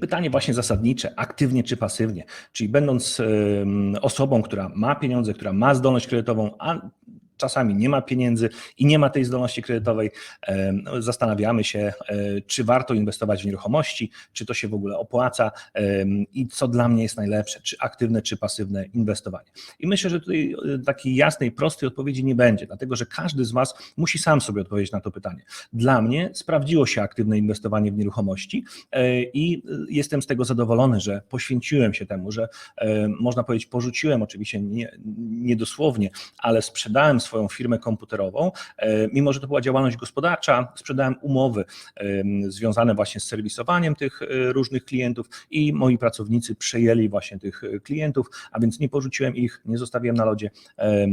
pytanie właśnie zasadnicze, aktywnie czy pasywnie, czyli będąc osobą, która ma pieniądze, która ma zdolność kredytową, a czasami nie ma pieniędzy i nie ma tej zdolności kredytowej, em, zastanawiamy się, e, czy warto inwestować w nieruchomości, czy to się w ogóle opłaca em, i co dla mnie jest najlepsze, czy aktywne, czy pasywne inwestowanie. I myślę, że tutaj e, takiej jasnej, prostej odpowiedzi nie będzie, dlatego że każdy z Was musi sam sobie odpowiedzieć na to pytanie. Dla mnie sprawdziło się aktywne inwestowanie w nieruchomości e, i e, jestem z tego zadowolony, że poświęciłem się temu, że e, można powiedzieć, porzuciłem oczywiście nie, niedosłownie, ale sprzedałem swoją firmę komputerową, e, mimo że to była działalność gospodarcza, sprzedałem umowy związane właśnie z serwisowaniem tych e, różnych klientów i moi pracownicy przejęli właśnie tych e, klientów, a więc nie porzuciłem ich, nie zostawiłem na lodzie, em,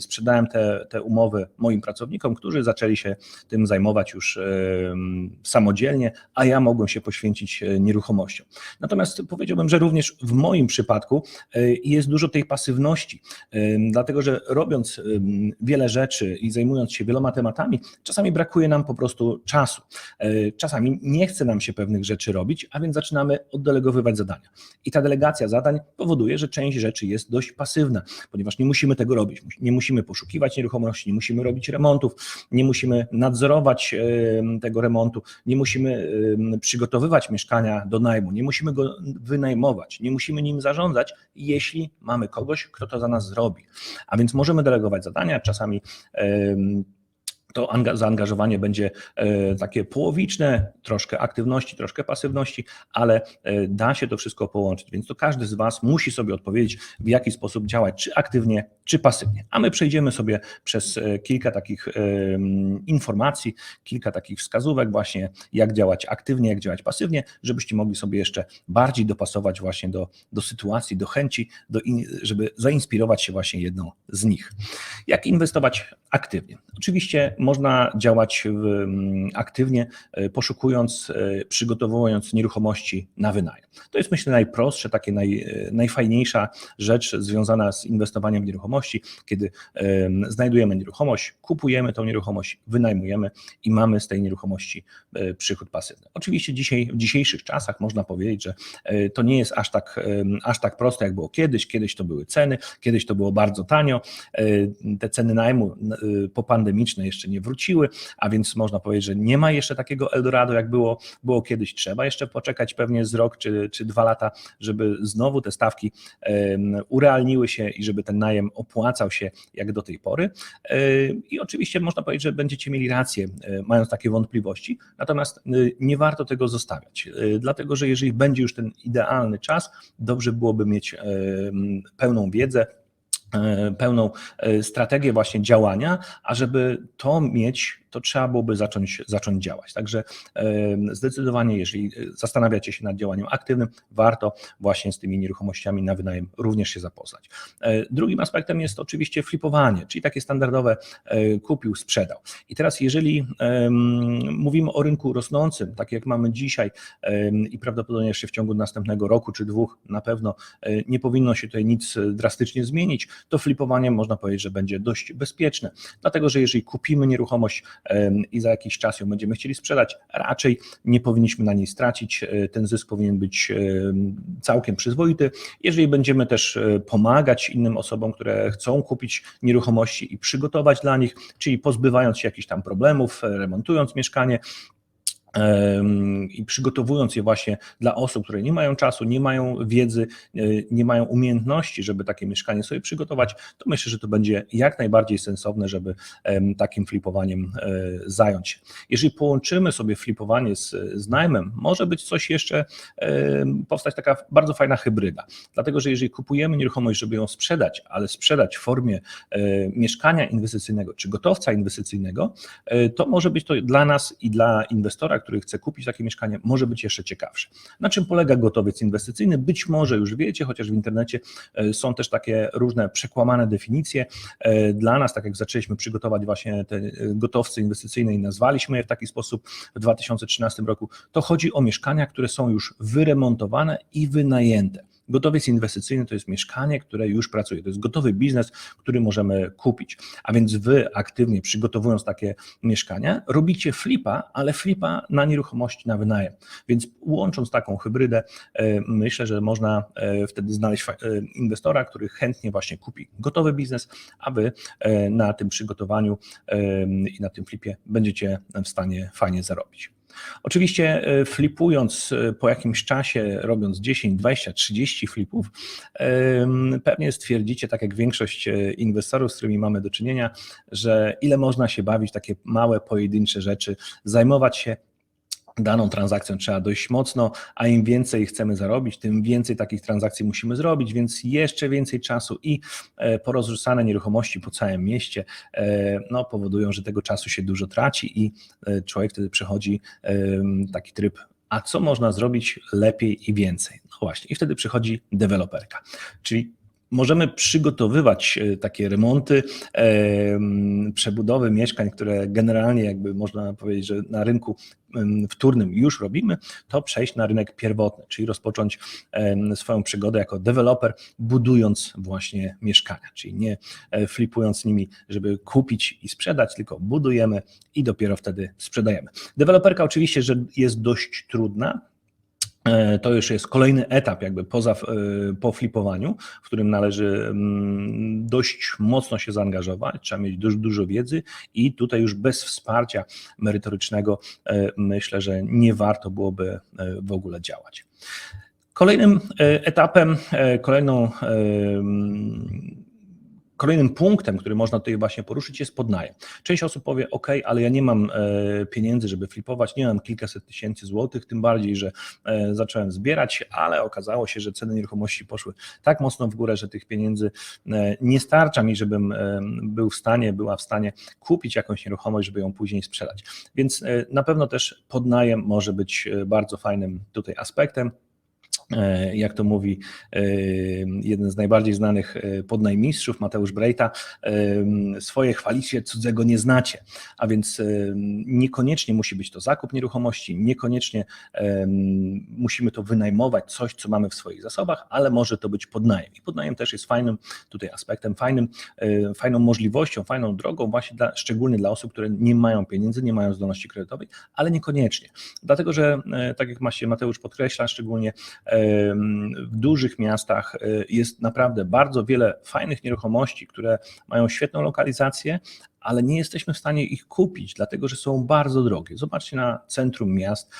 sprzedałem te, te umowy moim pracownikom, którzy zaczęli się tym zajmować już samodzielnie, a ja mogłem się poświęcić nieruchomościom. Natomiast powiedziałbym, że również w moim przypadku jest dużo tej pasywności, dlatego że robiąc wiele rzeczy i zajmując się wieloma tematami, czasami brakuje nam po prostu czasu. E, Czasami nie chce nam się pewnych rzeczy robić, a więc zaczynamy oddelegowywać zadania. I ta delegacja zadań powoduje, że część rzeczy jest dość pasywna, ponieważ nie musimy tego robić. Nie musimy poszukiwać nieruchomości, nie musimy robić remontów, nie musimy nadzorować em, tego remontu, nie musimy em, przygotowywać mieszkania do najmu, nie musimy go wynajmować, nie musimy nim zarządzać, jeśli mamy kogoś, kto to za nas zrobi. A więc możemy delegować zadania, czasami to anga- zaangażowanie będzie e, takie połowiczne, troszkę aktywności, troszkę pasywności, ale e, da się to wszystko połączyć. Więc to każdy z Was musi sobie odpowiedzieć, w jaki sposób działać, czy aktywnie, czy pasywnie. A my przejdziemy sobie przez e, kilka takich informacji, kilka takich wskazówek, właśnie jak działać aktywnie, jak działać pasywnie, żebyście mogli sobie jeszcze bardziej dopasować właśnie do, do sytuacji, do chęci, do in, żeby zainspirować się właśnie jedną z nich. Jak inwestować aktywnie? Oczywiście można działać mm, aktywnie, e, poszukując, e, przygotowując nieruchomości na wynajem. To jest myślę najprostsze, takie naj, e, najfajniejsza rzecz związana z inwestowaniem w nieruchomości, kiedy em, znajdujemy nieruchomość, kupujemy tą nieruchomość, wynajmujemy i mamy z tej nieruchomości przychód pasywny. Oczywiście dzisiaj, w dzisiejszych czasach można powiedzieć, że to nie jest aż tak, aż tak proste, jak było kiedyś. Kiedyś to były ceny, kiedyś to było bardzo tanio. Te ceny najmu popandemiczne jeszcze nie wróciły, a więc można powiedzieć, że nie ma jeszcze takiego Eldorado, jak było, było kiedyś. Trzeba jeszcze poczekać pewnie z rok czy, czy dwa lata, żeby znowu te stawki urealniły się i żeby ten najem opłacał się jak do tej pory. I oczywiście można powiedzieć, że będziecie mieli rację, mając takie wątpliwości, natomiast e, nie warto tego zostawiać, e, dlatego że jeżeli będzie już ten idealny czas, dobrze byłoby mieć pełną wiedzę, pełną e, strategię właśnie działania, a żeby to mieć, to trzeba byłoby zacząć, zacząć działać. Także zdecydowanie, jeżeli e, zastanawiacie się nad działaniem aktywnym, warto właśnie z tymi nieruchomościami na wynajem również się zapoznać. E, Drugim aspektem jest oczywiście flipowanie, czyli takie standardowe e, kupił, sprzedał. I teraz jeżeli mówimy o rynku rosnącym, tak jak mamy dzisiaj i prawdopodobnie jeszcze w ciągu następnego roku czy dwóch na pewno nie powinno się tutaj nic drastycznie zmienić, to flipowanie można powiedzieć, że będzie dość bezpieczne, dlatego że jeżeli kupimy nieruchomość i za jakiś czas ją będziemy chcieli sprzedać, raczej nie powinniśmy na niej stracić, e, ten zysk powinien być em, całkiem przyzwoity. Jeżeli będziemy też e, pomagać innym osobom, które chcą kupić nieruchomości i przygotować dla nich, czyli pozbywając się jakichś tam problemów, e, remontując mieszkanie, i przygotowując je właśnie dla osób, które nie mają czasu, nie mają wiedzy, e, nie mają umiejętności, żeby takie mieszkanie sobie przygotować, to myślę, że to będzie jak najbardziej sensowne, żeby takim flipowaniem e, zająć się. Jeżeli połączymy sobie flipowanie z, z najmem, może być coś jeszcze, powstać taka bardzo fajna hybryda. Dlatego, że jeżeli kupujemy nieruchomość, żeby ją sprzedać, ale sprzedać w formie e, mieszkania inwestycyjnego czy gotowca inwestycyjnego, to może być to dla nas i dla inwestora, który chce kupić takie mieszkanie, może być jeszcze ciekawsze. Na czym polega gotowiec inwestycyjny? Być może już wiecie, chociaż w internecie e, są też takie różne przekłamane definicje. E, Dla nas, tak jak zaczęliśmy przygotować właśnie te e, gotowce inwestycyjne i nazwaliśmy je w taki sposób w 2013 roku, to chodzi o mieszkania, które są już wyremontowane i wynajęte. Gotowiec inwestycyjny to jest mieszkanie, które już pracuje, to jest gotowy biznes, który możemy kupić. A więc wy aktywnie przygotowując takie mieszkania, robicie flipa, ale flipa na nieruchomości na wynajem. Więc łącząc taką hybrydę, e, myślę, że można e, wtedy znaleźć e, inwestora, który chętnie właśnie kupi gotowy biznes, a wy e, na tym przygotowaniu i na tym flipie będziecie w stanie fajnie zarobić. Oczywiście e, flipując e, po jakimś czasie, robiąc 10, 20, 30 flipów, pewnie stwierdzicie, tak jak większość e, inwestorów, z którymi mamy do czynienia, że ile można się bawić takie małe, pojedyncze rzeczy, zajmować się daną transakcją trzeba dość mocno, a im więcej chcemy zarobić, tym więcej takich transakcji musimy zrobić, więc jeszcze więcej czasu i e, porozrzucane nieruchomości po całym mieście e, no, powodują, że tego czasu się dużo traci i e, człowiek wtedy przechodzi taki tryb a co można zrobić lepiej i więcej? No właśnie, i wtedy przychodzi deweloperka, czyli możemy przygotowywać e, takie remonty, em, przebudowy mieszkań, które generalnie jakby można powiedzieć, że na rynku wtórnym już robimy, to przejść na rynek pierwotny, czyli rozpocząć swoją przygodę jako deweloper, budując właśnie mieszkania, czyli nie e, flipując nimi, żeby kupić i sprzedać, tylko budujemy i dopiero wtedy sprzedajemy. Deweloperka oczywiście, że jest dość trudna, E, To już jest kolejny etap, jakby poza, e, po flipowaniu, w którym należy mm, dość mocno się zaangażować, trzeba mieć dużo, dużo wiedzy i tutaj już bez wsparcia merytorycznego e, myślę, że nie warto byłoby e, w ogóle działać. Kolejnym e, etapem, e, kolejną e, Kolejnym punktem, który można tutaj właśnie poruszyć, jest podnajem. Część osób powie: OK, ale ja nie mam e, pieniędzy, żeby flipować, nie mam kilkaset tysięcy złotych, tym bardziej, że e, zacząłem zbierać, ale okazało się, że ceny nieruchomości poszły tak mocno w górę, że tych pieniędzy e, nie starcza mi, żebym był w stanie, była w stanie kupić jakąś nieruchomość, żeby ją później sprzedać. Więc na pewno też podnajem może być bardzo fajnym tutaj aspektem. E, jak to mówi e, jeden z najbardziej znanych e, podnajmistrzów, Mateusz Brejta, swoje chwalicie, cudzego nie znacie. A więc niekoniecznie musi być to zakup nieruchomości, niekoniecznie musimy to wynajmować, coś, co mamy w swoich zasobach, ale może to być podnajem. I podnajem też jest fajnym tutaj aspektem, fajnym, fajną możliwością, fajną drogą, właśnie dla, szczególnie dla osób, które nie mają pieniędzy, nie mają zdolności kredytowej, ale niekoniecznie. Dlatego, że tak jak właśnie Mateusz podkreśla, szczególnie w dużych miastach e, jest naprawdę bardzo wiele fajnych nieruchomości, które mają świetną lokalizację, ale nie jesteśmy w stanie ich kupić, dlatego że są bardzo drogie. Zobaczcie na centrum miast,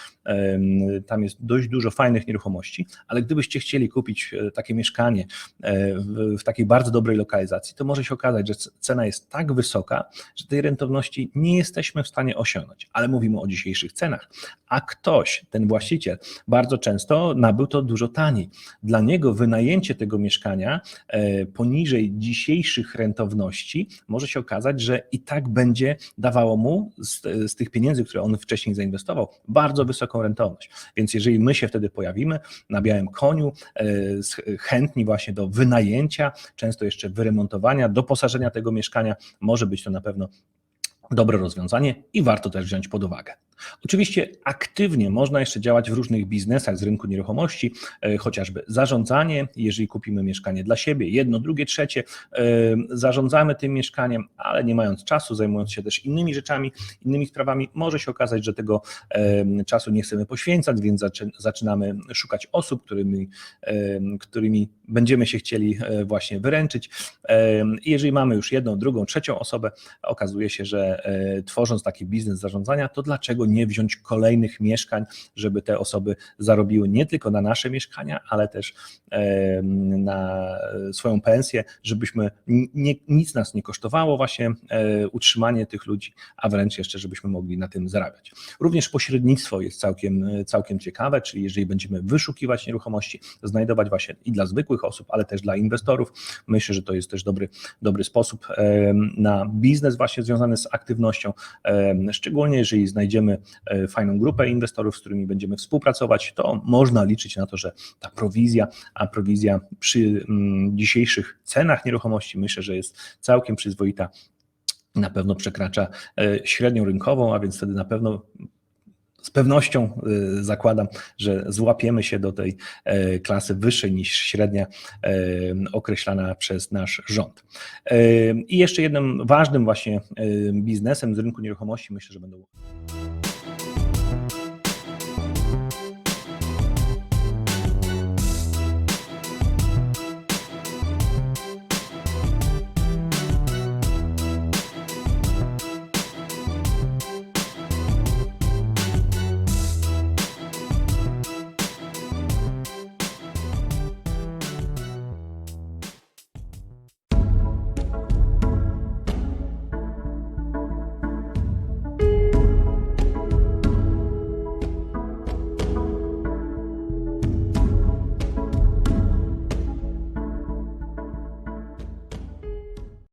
tam jest dość dużo fajnych nieruchomości, ale gdybyście chcieli kupić e, takie mieszkanie e, w, takiej bardzo dobrej lokalizacji, to może się okazać, że cena jest tak wysoka, że tej rentowności nie jesteśmy w stanie osiągnąć. Ale mówimy o dzisiejszych cenach, a ktoś, ten właściciel, bardzo często nabył to dużo taniej. Dla niego wynajęcie tego mieszkania e, poniżej dzisiejszych rentowności może się okazać, że i tak będzie dawało mu z, z tych pieniędzy, które on wcześniej zainwestował, bardzo wysoką rentowność. Więc jeżeli my się wtedy pojawimy na białym koniu, e, chętni właśnie do wynajęcia, często jeszcze wyremontowania, doposażenia tego mieszkania, może być to na pewno dobre rozwiązanie i warto też wziąć pod uwagę. Oczywiście aktywnie można jeszcze działać w różnych biznesach z rynku nieruchomości, e, chociażby zarządzanie, jeżeli kupimy mieszkanie dla siebie, jedno, drugie, trzecie, e, zarządzamy tym mieszkaniem, ale nie mając czasu, zajmując się też innymi rzeczami, innymi sprawami, może się okazać, że tego e, czasu nie chcemy poświęcać, więc zaczy- zaczynamy szukać osób, którymi, którymi będziemy się chcieli właśnie wyręczyć. Jeżeli mamy już jedną, drugą, trzecią osobę, okazuje się, że tworząc taki biznes zarządzania, to dlaczego nie wziąć kolejnych mieszkań, żeby te osoby zarobiły nie tylko na nasze mieszkania, ale też na swoją pensję, żebyśmy nie, nic nas nie kosztowało właśnie e, utrzymanie tych ludzi, a wręcz jeszcze, żebyśmy mogli na tym zarabiać. Również pośrednictwo jest całkiem, całkiem ciekawe, czyli jeżeli będziemy wyszukiwać nieruchomości, znajdować właśnie i dla zwykłych osób, ale też dla inwestorów, myślę, że to jest też dobry, dobry sposób na biznes właśnie związany z aktywnością, szczególnie jeżeli znajdziemy fajną grupę inwestorów, z którymi będziemy współpracować, to można liczyć na to, że ta prowizja, a prowizja przy mm, dzisiejszych cenach nieruchomości myślę, że jest całkiem przyzwoita. Na pewno przekracza e, średnią rynkową, a więc wtedy na pewno z pewnością y, zakładam, że złapiemy się do tej e, klasy wyższej niż średnia e, określana przez nasz rząd. E, I jeszcze jednym ważnym właśnie e, biznesem z rynku nieruchomości myślę, że będą